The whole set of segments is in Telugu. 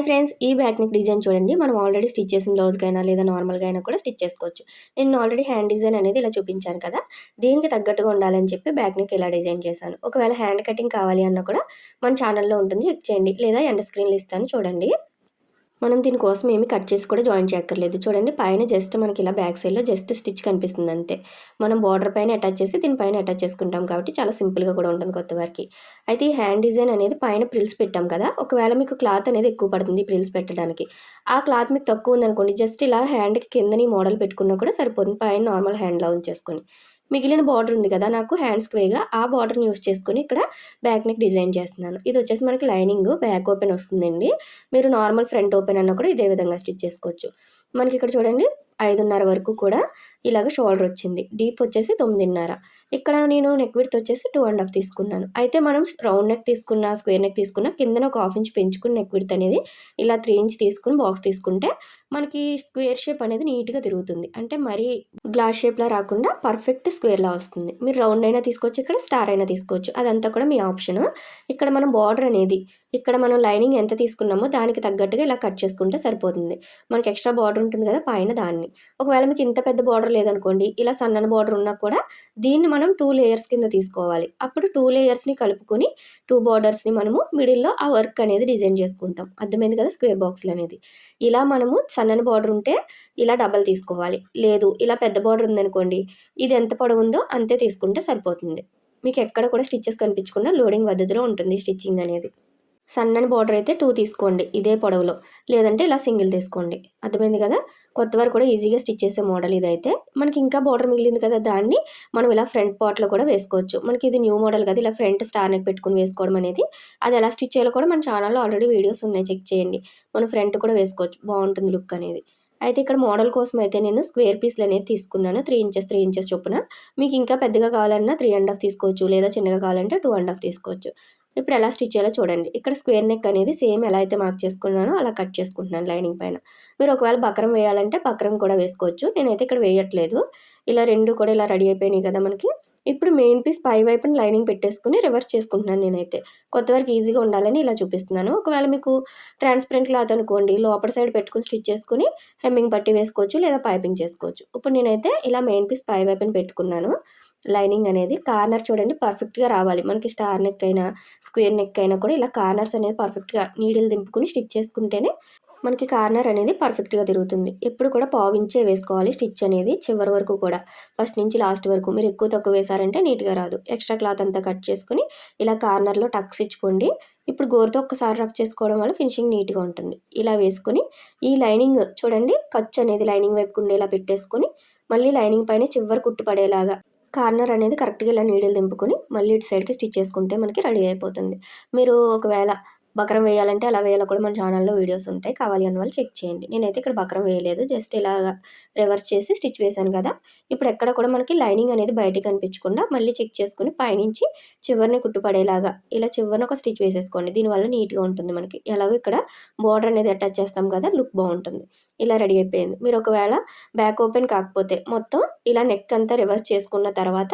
హాయ్ ఫ్రెండ్స్ ఈ బ్యాక్ నెక్ డిజైన్ చూడండి. మనం ఆల్రెడీ స్టిచ్ చేసిన బ్లౌజ్కి అయినా లేదా నార్మల్గా అయినా కూడా స్టిచ్ చేసుకోవచ్చు. నేను ఆల్రెడీ హ్యాండ్ డిజైన్ అనేది ఇలా చూపించాను కదా. దీనికి తగ్గట్టుగా ఉండాలని చెప్పి బ్యాక్ నెక్ ఇలా డిజైన్ చేశాను. ఒకవేళ హ్యాండ్ కటింగ్ కావాలి అన్నా కూడా మన ఛానల్లో ఉంటుంది. చెక్ చేయండి. లేదా ఎండ స్క్రీన్లు ఇస్తాను చూడండి. మనం దీనికోసం ఏమి కట్ చేసి కూడా జాయిన్ చేయక్కర్లేదు. చూడండి పైన జస్ట్ మనకి ఇలా బ్యాక్ సైడ్లో జస్ట్ స్టిచ్ కనిపిస్తుంది అంతే. మనం బార్డర్ పైన అటాచ్ చేసి దీనిపైన అటాచ్ చేసుకుంటాం కాబట్టి చాలా సింపుల్గా కూడా ఉంటుంది కొత్త వారికి అయితే ఈ హ్యాండ్ డిజైన్ అనేది పైన ప్రిల్స్ పెట్టాం కదా ఒకవేళ మీకు క్లాత్ అనేది ఎక్కువ పడుతుంది ప్రిల్స్ పెట్టడానికి. ఆ క్లాత్ మీకు తక్కువ ఉందనుకోండి జస్ట్ ఇలా హ్యాండ్కి కిందని మోడల్ పెట్టుకున్నా కూడా సరిపోతుంది పైన నార్మల్ హ్యాండ్లో ఉంచేసుకొని. మిగిలిన బార్డర్ ఉంది కదా నాకు హ్యాండ్స్ వేగా ఆ బార్డర్ని యూస్ చేసుకుని ఇక్కడ బ్యాక్ నెక్ డిజైన్ చేస్తున్నాను. ఇది వచ్చేసి మనకి లైనింగ్ బ్యాక్ ఓపెన్ వస్తుందండి. మీరు నార్మల్ ఫ్రంట్ ఓపెన్ అన్న కూడా ఇదే విధంగా స్టిచ్ చేసుకోవచ్చు. మనకి ఇక్కడ చూడండి ఐదున్నర వరకు కూడా ఇలాగ షోల్డర్ వచ్చింది. డీప్ వచ్చేసి తొమ్మిదిన్నర. ఇక్కడ నేను నెక్ విడ్త్ వచ్చేసి టూ అండ్ హాఫ్ తీసుకున్నాను. అయితే మనం రౌండ్ నెక్ తీసుకున్న స్క్వేర్ నెక్ తీసుకున్న కిందన ఒక హాఫ్ ఇంచ్ పెంచుకుని నెక్ విడ్త్ అనేది ఇలా త్రీ ఇంచ్ తీసుకుని బాక్స్ తీసుకుంటే మనకి స్క్వేర్ షేప్ అనేది నీట్గా తిరుగుతుంది. అంటే మరీ గ్లాస్ షేప్లా రాకుండా పర్ఫెక్ట్ స్క్వేర్లా వస్తుంది. మీరు రౌండ్ అయినా తీసుకోవచ్చు ఇక్కడ స్టార్ అయినా తీసుకోవచ్చు. అదంతా కూడా మీ ఆప్షన్. ఇక్కడ మనం బార్డర్ అనేది ఇక్కడ మనం లైనింగ్ ఎంత తీసుకున్నామో దానికి తగ్గట్టుగా ఇలా కట్ చేసుకుంటే సరిపోతుంది. మనకి ఎక్స్ట్రా బార్డర్ ఉంటుంది కదా పైన దాన్ని. ఒకవేళ మీకు ఇంత పెద్ద బార్డర్ లేదనుకోండి ఇలా సన్నని బార్డర్ ఉన్నా కూడా దీన్ని మనం టూ లేయర్స్ కింద తీసుకోవాలి. అప్పుడు టూ లేయర్స్ని కలుపుకొని టూ బార్డర్స్ని మనము మిడిల్లో ఆ వర్క్ అనేది డిజైన్ చేసుకుంటాం. అర్థమైంది కదా స్క్వేర్ బాక్స్లు అనేది. ఇలా మనము సన్నని బార్డర్ ఉంటే ఇలా డబల్ తీసుకోవాలి. లేదు ఇలా పెద్ద బార్డర్ ఉందనుకోండి ఇది ఎంత పొడవు ఉందో అంతే తీసుకుంటే సరిపోతుంది. మీకు ఎక్కడ కూడా స్టిచ్చెస్ కనిపించకుండా లోడింగ్ పద్ధతిలో ఉంటుంది స్టిచ్చింగ్ అనేది. సన్నని బార్డర్ అయితే టూ తీసుకోండి ఇదే పొడవులో. లేదంటే ఇలా సింగిల్ తీసుకోండి. అర్థమైంది కదా? కొత్త వారు కూడా ఈజీగా స్టిచ్ చేసే మోడల్ ఇదైతే. మనకి ఇంకా బార్డర్ మిగిలింది కదా దాన్ని మనం ఇలా ఫ్రంట్ పార్ట్లో కూడా వేసుకోవచ్చు. మనకి ఇది న్యూ మోడల్ కదా ఇలా ఫ్రంట్ స్టార్ నెక్ పెట్టుకుని వేసుకోవడం అనేది. అది ఎలా స్టిచ్ చేయాలో కూడా మన ఛానల్లో ఆల్రెడీ వీడియోస్ ఉన్నాయి చెక్ చేయండి. మనం ఫ్రంట్ కూడా వేసుకోవచ్చు బాగుంటుంది లుక్ అనేది. అయితే ఇక్కడ మోడల్ కోసం అయితే నేను స్క్వేర్ పీస్లు అనేది తీసుకున్నాను త్రీ ఇంచెస్ త్రీ ఇంచెస్ చొప్పున. మీకు ఇంకా పెద్దగా కావాలన్నా త్రీ అండ్ హాఫ్ తీసుకోవచ్చు లేదా చిన్నగా కావాలంటే టూ అండ్ హాఫ్ తీసుకోవచ్చు. ఇప్పుడు ఎలా స్టిచ్ చేయాలో చూడండి. ఇక్కడ స్క్వేర్ నెక్ అనేది సేమ్ ఎలా అయితే మార్క్ చేసుకున్నానో అలా కట్ చేసుకుంటున్నాను లైనింగ్ పైన. మీరు ఒకవేళ బక్రం వేయాలంటే బక్రం కూడా వేసుకోవచ్చు. నేనైతే ఇక్కడ వేయట్లేదు. ఇలా రెండు కూడా ఇలా రెడీ అయిపోయినాయి కదా మనకి. ఇప్పుడు మెయిన్ పీస్ పై వైపున లైనింగ్ పెట్టేసుకుని రివర్స్ చేసుకుంటున్నాను నేనైతే. కొత్త వరకు ఈజీగా ఉండాలని ఇలా చూపిస్తున్నాను. ఒకవేళ మీకు ట్రాన్స్పరెంట్ క్లాత్ అనుకోండి లోపల సైడ్ పెట్టుకుని స్టిచ్ చేసుకుని హెమ్మింగ్ పట్టి వేసుకోవచ్చు లేదా పైపింగ్ చేసుకోవచ్చు. ఇప్పుడు నేనైతే ఇలా మెయిన్ పీస్ పై వైపున పెట్టుకున్నాను. లైనింగ్ అనేది కార్నర్ చూడండి పర్ఫెక్ట్గా రావాలి. మనకి స్టార్ నెక్ అయినా స్క్వేర్ నెక్ అయినా కూడా ఇలా కార్నర్స్ అనేది పర్ఫెక్ట్గా నీడిల్ దింపుకుని స్టిచ్ చేసుకుంటేనే మనకి కార్నర్ అనేది పర్ఫెక్ట్గా తిరుగుతుంది. ఎప్పుడు కూడా పావించే వేసుకోవాలి స్టిచ్ అనేది చివరి వరకు కూడా. ఫస్ట్ నుంచి లాస్ట్ వరకు. మీరు ఎక్కువ తక్కువ వేశారంటే నీట్గా రాదు. ఎక్స్ట్రా క్లాత్ అంతా కట్ చేసుకుని ఇలా కార్నర్లో టక్స్ ఇచ్చుకోండి. ఇప్పుడు గోరుతో ఒక్కసారి రఫ్ చేసుకోవడం వల్ల ఫినిషింగ్ నీట్గా ఉంటుంది. ఇలా వేసుకుని ఈ లైనింగ్ చూడండి ఖర్చు అనేది లైనింగ్ వైపు ఉండేలా పెట్టేసుకొని మళ్ళీ లైనింగ్ పైన చివరి కుట్టు పడేలాగా కార్నర్ అనేది కరెక్ట్గా ఇలా నీడిల్ దింపుకొని మళ్ళీ ఇటు సైడ్కి స్టిచ్ చేసుకుంటే మనకి రెడీ అయిపోతుంది. మీరు ఒకవేళ బకరం వేయాలంటే అలా వేయాలో. కూడా మన ఛానల్లో వీడియోస్ ఉంటాయి. కావాలి అన్న వాళ్ళు చెక్ చేయండి. నేనైతే ఇక్కడ బకరం వేయలేదు. జస్ట్ ఇలా రివర్స్ చేసి స్టిచ్ వేశాను కదా. ఇప్పుడు ఎక్కడ కూడా మనకి లైనింగ్ అనేది బయటికి కనిపించకుండా మళ్ళీ చెక్ చేసుకుని పైనుంచి చివరిని కుట్టుపడేలాగా ఇలా చివరిని ఒక స్టిచ్ వేసేసుకోండి. దీనివల్ల నీట్గా ఉంటుంది మనకి. ఎలాగో ఇక్కడ బార్డర్ అనేది అటాచ్ చేస్తాం కదా. లుక్ బాగుంటుంది. ఇలా రెడీ అయిపోయింది. మీరు ఒకవేళ బ్యాక్ ఓపెన్ కాకపోతే మొత్తం ఇలా నెక్ అంతా రివర్స్ చేసుకున్న తర్వాత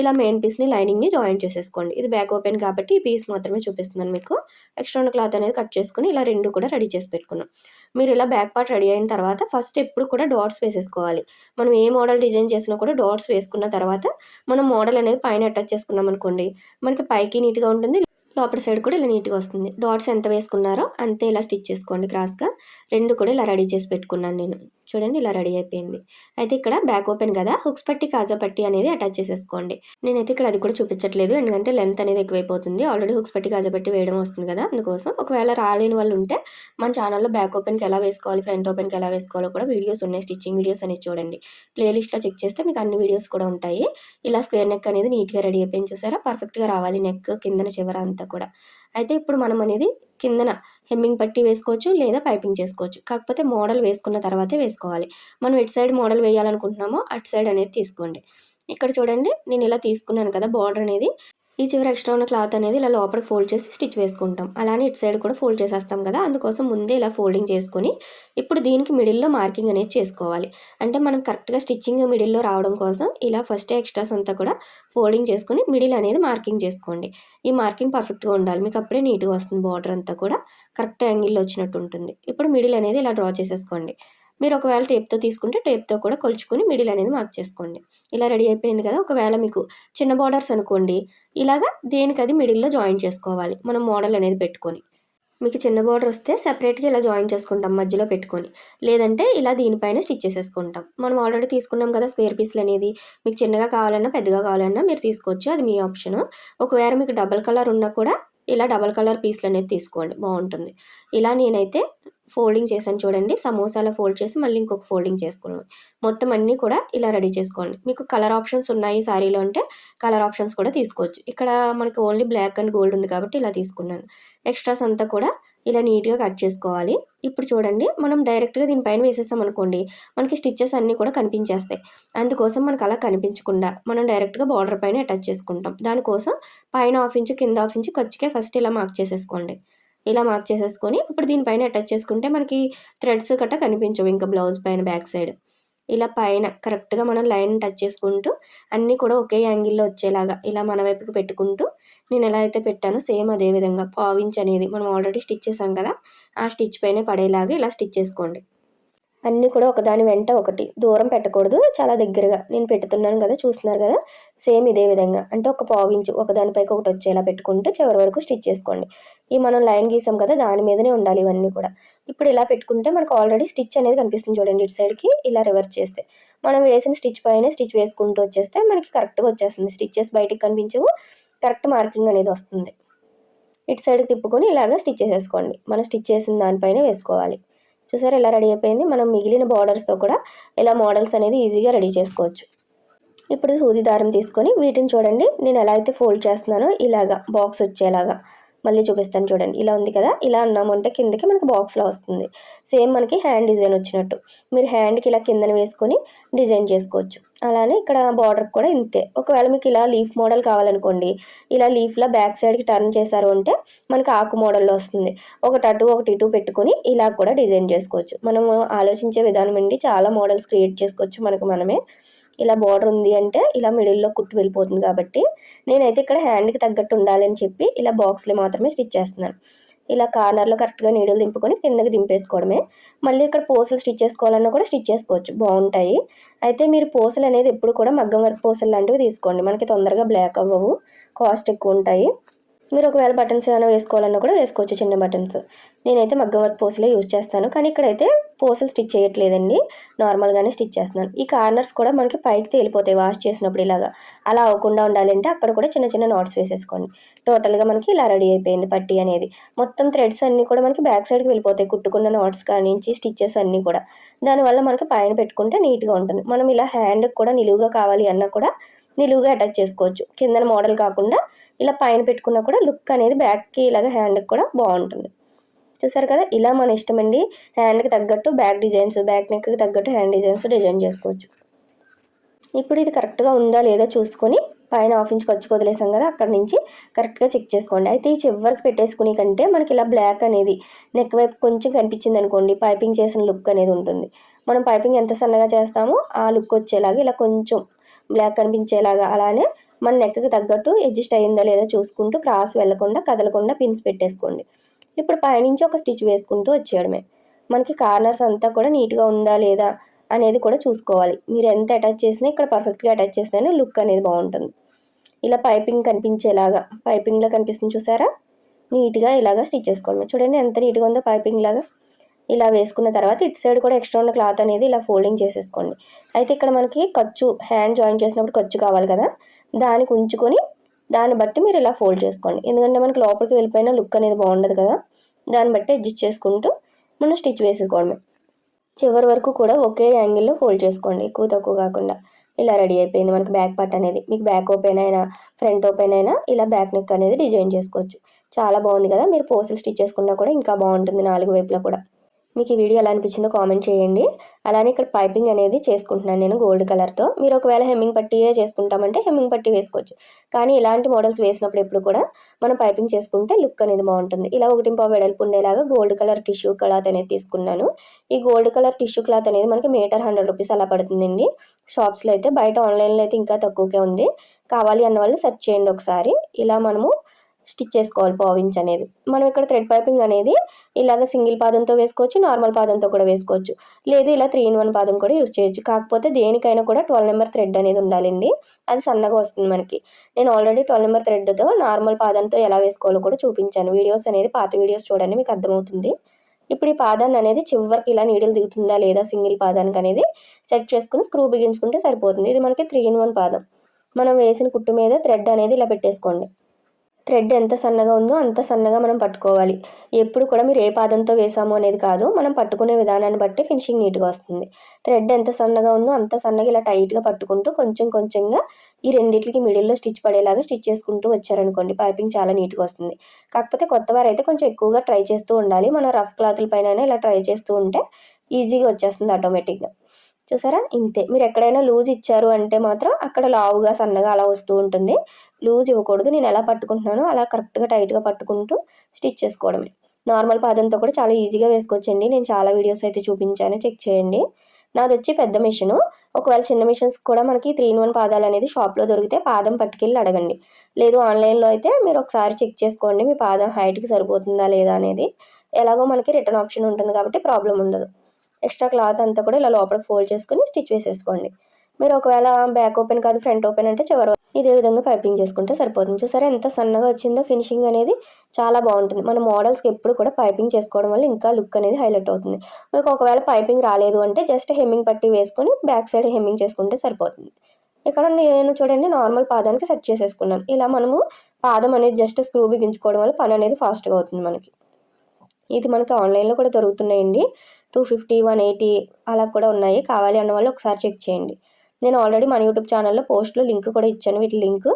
ఇలా మెయిన్ పీస్ని లైనింగ్ని జాయిన్ చేసేసుకోండి. ఇది బ్యాక్ ఓపెన్ కాబట్టి ఈ పీస్ మాత్రమే చూపిస్తున్నాను మీకు. ఎక్స్ట్రా క్లాత్ అనేది కట్ చేసుకుని ఇలా రెండు కూడా రెడీ చేసి పెట్టుకున్నాం. మీరు ఇలా బ్యాక్ పార్ట్ రెడీ అయిన తర్వాత ఫస్ట్ ఎప్పుడు కూడా డాట్స్ వేసేసుకోవాలి. మనం ఏ మోడల్ డిజైన్ చేసినా కూడా డాట్స్ వేసుకున్న తర్వాత మనం మోడల్ అనేది పైన అటాచ్ చేసుకున్నాం అనుకోండి మనకి పైకి నీట్గా ఉంటుంది లోపల సైడ్ కూడా ఇలా నీట్గా వస్తుంది. డాట్స్ ఎంత వేసుకున్నారో అంతే ఇలా స్టిచ్ చేసుకోండి క్రాస్గా రెండు కూడా ఇలా రెడీ చేసి పెట్టుకున్నాను నేను. చూడండి ఇలా రెడీ అయిపోయింది. అయితే ఇక్కడ బ్యాక్ ఓపెన్ కదా హుక్స్ పట్టి కాజా పట్టి అనేది అటాచ్ చేసేసుకోండి. నేనైతే ఇక్కడ అది కూడా చూపించట్లేదు ఎందుకంటే లెంత్ అనేది ఎక్కువైపోతుంది. ఆల్రెడీ హుక్స్ పట్టి కాజా పట్టి వేయడం వస్తుంది కదా అందుకోసం. ఒకవేళ రాలేని వాళ్ళు ఉంటే మన ఛానల్లో బ్యాక్ ఓపెన్కి ఎలా వేసుకోవాలి ఫ్రంట్ ఓపెన్కి ఎలా వేసుకోవాలో కూడా వీడియోస్ ఉన్నాయి స్టిచ్చింగ్ వీడియోస్ అనేది చూడండి. ప్లేలిస్ట్లో చెక్ చేస్తే మీకు అన్ని వీడియోస్ కూడా ఉంటాయి. ఇలా స్క్వేర్ నెక్ అనేది నీట్గా రెడీ అయిపోయింది చూసారా? పర్ఫెక్ట్గా రావాలి నెక్ కిందన చివర అంతా కూడా. అయితే ఇప్పుడు మనం అనేది కిందన హెమ్మింగ్ పట్టి వేసుకోవచ్చు లేదా పైపింగ్ చేసుకోవచ్చు. కాకపోతే మోడల్ వేసుకున్న తర్వాతే వేసుకోవాలి. మనం ఎటు సైడ్ మోడల్ వేయాలనుకుంటున్నామో అటు సైడ్ అనేది తీసుకోండి. ఇక్కడ చూడండి నేను ఇలా తీసుకున్నాను కదా బార్డర్ అనేది. ఈ చివర ఎక్స్ట్రా ఉన్న క్లాత్ అనేది ఇలా లోపలికి ఫోల్డ్ చేసి స్టిచ్ వేసుకుంటాం. అలానే ఇటు సైడ్ కూడా ఫోల్డ్ చేసేస్తాం కదా అందుకోసం ముందే ఇలా ఫోల్డింగ్ చేసుకొని ఇప్పుడు దీనికి మిడిల్లో మార్కింగ్ అనేది చేసుకోవాలి. అంటే మనం కరెక్ట్గా స్టిచ్చింగ్ మిడిల్లో రావడం కోసం ఇలా ఫస్ట్ ఎక్స్ట్రాస్ అంతా కూడా ఫోల్డింగ్ చేసుకొని మిడిల్ అనేది మార్కింగ్ చేసుకోండి. ఈ మార్కింగ్ పర్ఫెక్ట్గా ఉండాలి. మీకు అప్పుడే నీట్గా వస్తుంది బార్డర్ అంతా కూడా. కరెక్ట్ యాంగిల్లో వచ్చినట్టు ఉంటుంది. ఇప్పుడు మిడిల్ అనేది ఇలా డ్రా చేసేసుకోండి. మీరు ఒకవేళ టేప్తో తీసుకుంటే టేప్తో కూడా కొలుచుకొని మిడిల్ అనేది మార్క్ చేసుకోండి. ఇలా రెడీ అయిపోయింది కదా ఒకవేళ మీకు చిన్న బార్డర్స్ అనుకోండి ఇలాగా దేనికి అది మిడిల్లో జాయిన్ చేసుకోవాలి? మనం మోడల్ అనేది పెట్టుకొని. మీకు చిన్న బార్డర్ వస్తే సపరేట్గా ఇలా జాయిన్ చేసుకుంటాం మధ్యలో పెట్టుకొని. లేదంటే ఇలా దీనిపైన స్టిచ్ చేసేసుకుంటాం. మనం ఆల్రెడీ తీసుకున్నాం కదా స్క్వేర్ పీస్లు అనేది. మీకు చిన్నగా కావాలన్నా పెద్దగా కావాలన్నా మీరు తీసుకోవచ్చు. అది మీ ఆప్షన్ ఒకవేళ మీకు డబల్ కలర్ ఉన్నా కూడా ఇలా డబల్ కలర్ పీస్లు అనేది తీసుకోండి. బాగుంటుంది. ఇలా నేనైతే ఫోల్డింగ్ చేశాను చూడండి. సమోసాలో ఫోల్డ్ చేసి మళ్ళీ ఇంకొక ఫోల్డింగ్ చేసుకున్నాను. మొత్తం అన్నీ కూడా ఇలా రెడీ చేసుకోండి. మీకు కలర్ ఆప్షన్స్ ఉన్నాయి శారీలో అంటే కలర్ ఆప్షన్స్ కూడా తీసుకోవచ్చు. ఇక్కడ మనకి ఓన్లీ బ్లాక్ అండ్ గోల్డ్ ఉంది కాబట్టి ఇలా తీసుకున్నాను. ఎక్స్ట్రాస్ అంతా కూడా ఇలా నీట్గా కట్ చేసుకోవాలి. ఇప్పుడు చూడండి మనం డైరెక్ట్గా దీనిపైన వేసేసాం అనుకోండి మనకి స్టిచ్చెస్ అన్నీ కూడా కనిపించేస్తాయి. అందుకోసం మనకు అలా కనిపించకుండా మనం డైరెక్ట్గా బార్డర్ పైన అటాచ్ చేసుకుంటాం. దానికోసం పైన హాఫ్ ఇంచు కింద హాఫ్ ఇంచు ఖర్చుకే ఫస్ట్ ఇలా మార్క్ చేసేసుకోండి. ఇలా మార్క్ చేసేసుకొని ఇప్పుడు దీనిపైన అటాచ్ చేసుకుంటే మనకి థ్రెడ్స్ గట్రా కనిపించవు ఇంకా బ్లౌజ్ పైన బ్యాక్ సైడ్. ఇలా పైన కరెక్ట్గా మనం లైన్ టచ్ చేసుకుంటూ అన్నీ కూడా ఒకే యాంగిల్లో వచ్చేలాగా ఇలా మన వైపుకి పెట్టుకుంటూ నేను ఎలా అయితే పెట్టానో సేమ్ అదే విధంగా పావించ్ అనేది మనం ఆల్రెడీ స్టిచ్ చేసాం కదా ఆ స్టిచ్ పైన పడేలాగా ఇలా స్టిచ్ చేసుకోండి. అన్నీ కూడా ఒకదాని వెంట ఒకటి. దూరం పెట్టకూడదు చాలా దగ్గరగా. నేను పెడుతున్నాను కదా చూస్తున్నారు కదా? సేమ్ ఇదే విధంగా. అంటే ఒక పావు ఇంచు ఒకదానిపైకి ఒకటి వచ్చేలా పెట్టుకుంటూ చివరి వరకు స్టిచ్ చేసుకోండి. ఈ మనం లైన్ గీసాం కదా దాని మీదనే ఉండాలి ఇవన్నీ కూడా. ఇప్పుడు ఇలా పెట్టుకుంటే మనకు ఆల్రెడీ స్టిచ్ అనేది కనిపిస్తుంది చూడండి ఇటు సైడ్కి ఇలా రివర్స్ చేస్తే. మనం వేసిన స్టిచ్ పైన స్టిచ్ వేసుకుంటూ వచ్చేస్తే మనకి కరెక్ట్గా వచ్చేస్తుంది. స్టిచ్చెస్ బయటికి కనిపించవు. కరెక్ట్ మార్కింగ్ అనేది వస్తుంది. ఇటు సైడ్కి తిప్పుకొని ఇలాగ స్టిచ్ చేసేసుకోండి. మనం స్టిచ్ చేసిన దానిపైన వేసుకోవాలి. చూసారు ఇలా రెడీ అయిపోయింది? మనం మిగిలిన బార్డర్స్తో కూడా ఇలా మోడల్స్ అనేది ఈజీగా రెడీ చేసుకోవచ్చు. ఇప్పుడు సూది దారం తీసుకొని వీటిని చూడండి. నేను ఎలా అయితే ఫోల్డ్ చేస్తున్నానో ఇలాగా బాక్స్ వచ్చేలాగా. మళ్ళీ చూపిస్తాను చూడండి. ఇలా ఉంది కదా? ఇలా అన్నామంటే కిందకి మనకి బాక్స్లో వస్తుంది. సేమ్ మనకి హ్యాండ్ డిజైన్ వచ్చినట్టు. మీరు హ్యాండ్కి ఇలా కిందన వేసుకొని డిజైన్ చేసుకోవచ్చు. అలానే ఇక్కడ బార్డర్ కూడా ఇంతే. ఒకవేళ మీకు ఇలా లీఫ్ మోడల్ కావాలనుకోండి ఇలా లీఫ్లో బ్యాక్ సైడ్కి టర్న్ చేశారు అంటే మనకి ఆకు మోడల్లో వస్తుంది. ఒకటి అటు ఒకటి ఇటు పెట్టుకొని ఇలా కూడా డిజైన్ చేసుకోవచ్చు. మనం ఆలోచించే విధానం అండి. చాలా మోడల్స్ క్రియేట్ చేసుకోవచ్చు మనకు మనమే. ఇలా బార్డర్ ఉంది అంటే ఇలా మిడిల్లో కుట్టు వెళ్ళిపోతుంది కాబట్టి నేనైతే ఇక్కడ హ్యాండ్కి తగ్గట్టు ఉండాలని చెప్పి ఇలా బాక్స్లో మాత్రమే స్టిచ్ చేస్తున్నాను. ఇలా కార్నర్లో కరెక్ట్గా నీడలు దింపుకొని కిందకి దింపేసుకోవడమే. మళ్ళీ ఇక్కడ పోసలు స్టిచ్ చేసుకోవాలన్నా కూడా స్టిచ్ చేసుకోవచ్చు. బాగుంటాయి. అయితే మీరు పోసలు అనేది ఎప్పుడు కూడా మగ్గం వర్క్ పోసలు లాంటివి తీసుకోండి. మనకి తొందరగా బ్లాక్ అవ్వవు. కాస్ట్ ఎక్కువ ఉంటాయి. మీరు ఒకవేళ బటన్స్ ఏమైనా వేసుకోవాలన్నా కూడా వేసుకోవచ్చు చిన్న బటన్స్ నేనైతే మగ్గం వర్క్ పోసులే యూజ్ చేస్తాను. కానీ ఇక్కడైతే పోసులు స్టిచ్ చేయట్లేదండి. నార్మల్గానే స్టిచ్ చేస్తున్నాను. ఈ కార్నర్స్ కూడా మనకి పైకి తేలిపోతాయి వాష్ చేసినప్పుడు ఇలాగా. అలా అవ్వకుండా ఉండాలంటే అక్కడ కూడా చిన్న చిన్న నాట్స్ వేసేసుకోండి. టోటల్గా మనకి ఇలా రెడీ అయిపోయింది పట్టి అనేది. మొత్తం థ్రెడ్స్ అన్నీ కూడా మనకి బ్యాక్ సైడ్కి వెళ్ళిపోతాయి. కుట్టుకున్న నాట్స్ కానించి స్టిచ్చెస్ అన్నీ కూడా. దానివల్ల మనకి పైన పెట్టుకుంటే నీట్గా ఉంటుంది. మనం ఇలా హ్యాండ్కి కూడా నిలువుగా కావాలి అన్నా కూడా నిలువుగా అటాచ్ చేసుకోవచ్చు. కిందన మోడల్ కాకుండా ఇలా పైన పెట్టుకున్నా కూడా లుక్ అనేది బ్యాక్కి ఇలాగ హ్యాండ్కి కూడా బాగుంటుంది. చూసారు కదా? ఇలా మన ఇష్టం అండి. హ్యాండ్కి తగ్గట్టు బ్యాక్ డిజైన్స్ బ్యాక్ నెక్కి తగ్గట్టు హ్యాండ్ డిజైన్స్ డిజైన్ చేసుకోవచ్చు. ఇప్పుడు ఇది కరెక్ట్గా ఉందా లేదా చూసుకొని పైన హాఫ్ ఇంచ్ ఖర్చుకు వదిలేసాం కదా? అక్కడ నుంచి కరెక్ట్గా చెక్ చేసుకోండి. అయితే ఈ చివరికి పెట్టేసుకునే కంటే మనకి ఇలా బ్లాక్ అనేది నెక్ వైపు కొంచెం కనిపించింది అనుకోండి పైపింగ్ చేసిన లుక్ అనేది ఉంటుంది. మనం పైపింగ్ ఎంత సన్నగా చేస్తామో ఆ లుక్ వచ్చేలాగా ఇలా కొంచెం బ్లాక్ కనిపించేలాగా అలానే మన నెక్కి తగ్గట్టు అడ్జస్ట్ అయ్యిందా లేదా చూసుకుంటూ క్రాస్ వెళ్ళకుండా కదలకుండా పిన్స్ పెట్టేసుకోండి. ఇప్పుడు పైనుంచి ఒక స్టిచ్ వేసుకుంటూ వచ్చేయడమే. మనకి కార్నర్స్ అంతా కూడా నీట్గా ఉందా లేదా అనేది కూడా చూసుకోవాలి. మీరు ఎంత అటాచ్ చేసినా ఇక్కడ పర్ఫెక్ట్గా అటాచ్ చేస్తేనే లుక్ అనేది బాగుంటుంది. ఇలా పైపింగ్ కనిపించేలాగా పైపింగ్లో కనిపిస్తుంది చూసారా? నీట్గా ఇలాగా స్టిచ్ చేసుకోవడమే. చూడండి ఎంత నీట్గా ఉందో పైపింగ్ లాగా. ఇలా వేసుకున్న తర్వాత ఇటు సైడ్ కూడా ఎక్స్ట్రా ఉన్న క్లాత్ అనేది ఇలా ఫోల్డింగ్ చేసేసుకోండి. అయితే ఇక్కడ మనకి ఖర్చు హ్యాండ్ జాయిన్ చేసినప్పుడు ఖర్చు కావాలి కదా? దానికి ఉంచుకొని దాన్ని బట్టి మీరు ఇలా ఫోల్డ్ చేసుకోండి. ఎందుకంటే మనకి లోపలికి వెళ్ళిపోయిన లుక్ అనేది బాగుండదు కదా? దాన్ని బట్టి అడ్జస్ట్ చేసుకుంటూ మనం స్టిచ్ వేసుకోవడమే చివరి వరకు కూడా ఒకే యాంగిల్లో ఫోల్డ్ చేసుకోండి. ఎక్కువ తక్కువ కాకుండా. ఇలా రెడీ అయిపోయింది మనకి బ్యాక్ పార్ట్ అనేది. మీకు బ్యాక్ ఓపెన్ అయినా ఫ్రంట్ ఓపెన్ అయినా ఇలా బ్యాక్ నెక్ అనేది డిజైన్ చేసుకోవచ్చు. చాలా బాగుంది కదా? మీరు పోస్టులు స్టిచ్ చేసుకున్నా కూడా ఇంకా బాగుంటుంది నాలుగు వైపులా కూడా. మీకు ఈ వీడియో ఎలా అనిపించిందో కామెంట్ చేయండి. అలానే ఇక్కడ పైపింగ్ అనేది చేసుకుంటున్నాను నేను గోల్డ్ కలర్తో మీరు ఒకవేళ హెమ్మింగ్ పట్టీయే చేసుకుంటామంటే హెమ్మింగ్ పట్టీ వేసుకోవచ్చు. కానీ ఇలాంటి మోడల్స్ వేసినప్పుడు ఎప్పుడు కూడా మనం పైపింగ్ చేసుకుంటే లుక్ అనేది బాగుంటుంది. ఇలా ఒకటి పావు వెడల్పు ఉండేలాగా గోల్డ్ కలర్ టిష్యూ క్లాత్ అనేది తీసుకున్నాను. ఈ గోల్డ్ కలర్ టిష్యూ క్లాత్ అనేది మనకి మీటర్ హండ్రెడ్ రూపీస్ అలా పడుతుందండి. షాప్స్లో అయితే బయట ఆన్లైన్లో అయితే ఇంకా తక్కువకే ఉంది. కావాలి అన్న వాళ్ళు సెర్చ్ చేయండి ఒకసారి. ఇలా మనము స్టిచ్ చేసుకోవాలి పావించ్ అనేది. మనం ఇక్కడ థ్రెడ్ పైపింగ్ అనేది ఇలాగ సింగిల్ పాదంతో వేసుకోవచ్చు నార్మల్ పాదంతో కూడా వేసుకోవచ్చు. లేదు ఇలా త్రీ ఇన్ వన్ పాదం కూడా యూజ్ చేయొచ్చు. కాకపోతే దేనికైనా కూడా ట్వెల్వ్ నెంబర్ థ్రెడ్ అనేది ఉండాలండి. అది సన్నగా వస్తుంది మనకి. నేను ఆల్రెడీ ట్వెల్వ్ నెంబర్ థ్రెడ్తో నార్మల్ పాదంతో ఎలా వేసుకోవాలో కూడా చూపించాను. వీడియోస్ అనేది పాత వీడియోస్ చూడండి మీకు అర్థమవుతుంది. ఇప్పుడు ఈ పాదాన్ని అనేది చివరికి ఇలా నీడిల్ దిగుతుందా లేదా సింగిల్ పాదానికి అనేది సెట్ చేసుకుని స్క్రూ బిగించుకుంటే సరిపోతుంది. ఇది మనకి త్రీ ఇన్ వన్ పాదం. మనం వేసిన కుట్టు మీద థ్రెడ్ అనేది ఇలా పెట్టేసుకోండి. థ్రెడ్ ఎంత సన్నగా ఉందో అంత సన్నగా మనం పట్టుకోవాలి. ఎప్పుడు కూడా మీరు ఏ పాదంతో వేసాము అనేది కాదు మనం పట్టుకునే విధానాన్ని బట్టి ఫినిషింగ్ నీట్గా వస్తుంది. థ్రెడ్ ఎంత సన్నగా ఉందో అంత సన్నగా ఇలా టైట్గా పట్టుకుంటూ కొంచెం కొంచెంగా ఈ రెండింటికి మిడిల్లో స్టిచ్ పడేలాగా స్టిచ్ చేసుకుంటూ వచ్చారనుకోండి పైపింగ్ చాలా నీట్గా వస్తుంది. కాకపోతే కొత్త వారు అయితే కొంచెం ఎక్కువగా ట్రై చేస్తూ ఉండాలి. మనం రఫ్ క్లాతుల పైన ఇలా ట్రై చేస్తూ ఉంటే ఈజీగా వచ్చేస్తుంది ఆటోమేటిక్గా. చూసారా? ఇంతే. మీరు ఎక్కడైనా లూజ్ ఇచ్చారు అంటే మాత్రం అక్కడ లావుగా సన్నగా అలా వస్తూ ఉంటుంది. లూజ్ ఇవ్వకూడదు. నేను ఎలా పట్టుకుంటున్నానో అలా కరెక్ట్గా టైట్గా పట్టుకుంటూ స్టిచ్ చేసుకోవడమే. నార్మల్ పాదంతో కూడా చాలా ఈజీగా వేసుకోవచ్చండి. నేను చాలా వీడియోస్ అయితే చూపించాను. చెక్ చేయండి. నాది వచ్చి పెద్ద మిషను. ఒకవేళ చిన్న మిషన్స్ కూడా మనకి త్రీ ఇన్ వన్ పాదాలు అనేది షాప్లో దొరికితే పాదం పట్టుకెళ్ళి అడగండి. లేదు ఆన్లైన్లో అయితే మీరు ఒకసారి చెక్ చేసుకోండి. మీ పాదం హైట్కి సరిపోతుందా లేదా అనేది. ఎలాగో మనకి రిటర్న్ ఆప్షన్ ఉంటుంది కాబట్టి ప్రాబ్లం ఉండదు. ఎక్స్ట్రా క్లాత్ అంతా కూడా ఇలా లోపల ఫోల్డ్ చేసుకుని స్టిచ్ వేసేసుకోండి. మీరు ఒకవేళ బ్యాక్ ఓపెన్ కాదు ఫ్రంట్ ఓపెన్ అంటే చివరి ఇదే విధంగా పైపింగ్ చేసుకుంటే సరిపోతుంది. చూసారా ఎంత సన్నగా వచ్చిందో ఫినిషింగ్ అనేది చాలా బాగుంటుంది. మన మోడల్స్కి ఎప్పుడు కూడా పైపింగ్ చేసుకోవడం వల్ల ఇంకా లుక్ అనేది హైలైట్ అవుతుంది. మీకు ఒకవేళ పైపింగ్ రాలేదు అంటే జస్ట్ హెమ్మింగ్ పట్టి వేసుకొని బ్యాక్ సైడ్ హెమ్మింగ్ చేసుకుంటే సరిపోతుంది. ఇక్కడ నేను చూడండి నార్మల్ పాదానికి సెట్ చేసేసుకున్నాను. ఇలా మనము పాదం అనేది జస్ట్ స్క్రూ బిగించుకోవడం వల్ల పని అనేది ఫాస్ట్గా అవుతుంది మనకి. ఇది మనకి ఆన్లైన్లో కూడా దొరుకుతున్నాయండి. టూ ఫిఫ్టీ వన్ ఎయిటీ అలా కూడా ఉన్నాయి. కావాలి అన్న వాళ్ళు ఒకసారి చెక్ చేయండి. నేను ఆల్రెడీ మన యూట్యూబ్ ఛానల్లో పోస్ట్లో లింక్ కూడా ఇచ్చాను. వీటి లింక్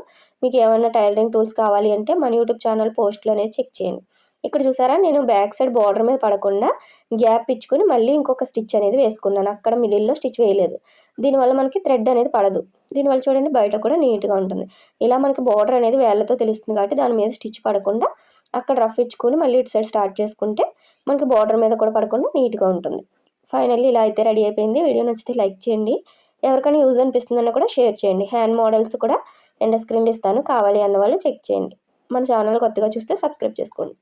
మీకు ఏమైనా టైలరింగ్ టూల్స్ కావాలి అంటే మన యూట్యూబ్ ఛానల్ పోస్ట్లో అనేది చెక్ చేయండి. ఇక్కడ చూసారా? నేను బ్యాక్ సైడ్ బార్డర్ మీద పడకుండా గ్యాప్ ఇచ్చుకుని మళ్ళీ ఇంకొక స్టిచ్ అనేది వేసుకున్నాను. అక్కడ మిడిల్లో స్టిచ్ వేయలేదు. దీనివల్ల మనకి థ్రెడ్ అనేది పడదు. దీనివల్ల చూడండి బయట కూడా నీట్గా ఉంటుంది. ఇలా మనకి బార్డర్ అనేది వేళ్ళతో తెలుస్తుంది కాబట్టి దాని మీద స్టిచ్ పడకుండా అక్కడ రఫ్ ఇచ్చుకొని మళ్ళీ ఇటు సైడ్ స్టార్ట్ చేసుకుంటే మనకి బార్డర్ మీద కూడా పడకుండా నీట్గా ఉంటుంది. ఫైనల్లీ ఇలా అయితే రెడీ అయిపోయింది. వీడియో నచ్చితే లైక్ చేయండి. ఎవరికైనా యూజ్ అనిపిస్తుందన్నా కూడా షేర్ చేయండి. హ్యాండ్ మోడల్స్ కూడా ఎండ స్క్రీన్లు ఇస్తాను. కావాలి అన్న వాళ్ళు చెక్ చేయండి. మన ఛానల్ కొత్తగా చూస్తే సబ్స్క్రైబ్ చేసుకోండి.